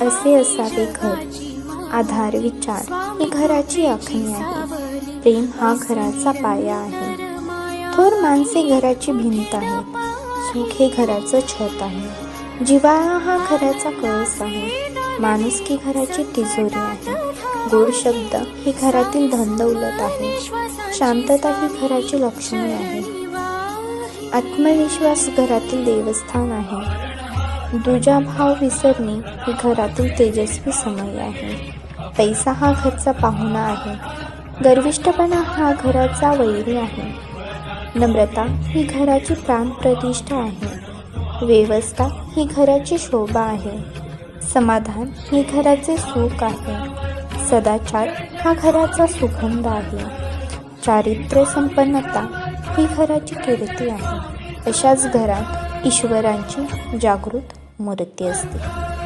असे असावे घर. आधार विचार ही घराची आखणी आहे. प्रेम हा घराचा पाया आहे. थोर माणसे घराची भिंत आहेत सुख हे घराचं छत आहे. जिवाळा हा घराचा कळस आहे. माणुसकी घराची तिजोरी आहे. गोड शब्द ही घरातील धनदौलत आहे. शांतता ही घराची लक्ष्मी आहे. आत्मविश्वास घरातील देवस्थान आहे. दुजा भाव विसरणे ही घरातील तेजस्वी समय आहे. पैसा हा घरचा पाहुणा आहे. गर्विष्ठपणा हा घराचा वैरी आहे. नम्रता ही घराची प्राणप्रतिष्ठा आहे. व्यवस्था ही घराची शोभा आहे. समाधान ही घराचे सुख आहे. सदाचार हा घराचा सुगंध आहे. चारित्र्य संपन्नता ही घराची कीर्ती आहे. अशाच घरात ईश्वरांची जागृत मूर्ती असते.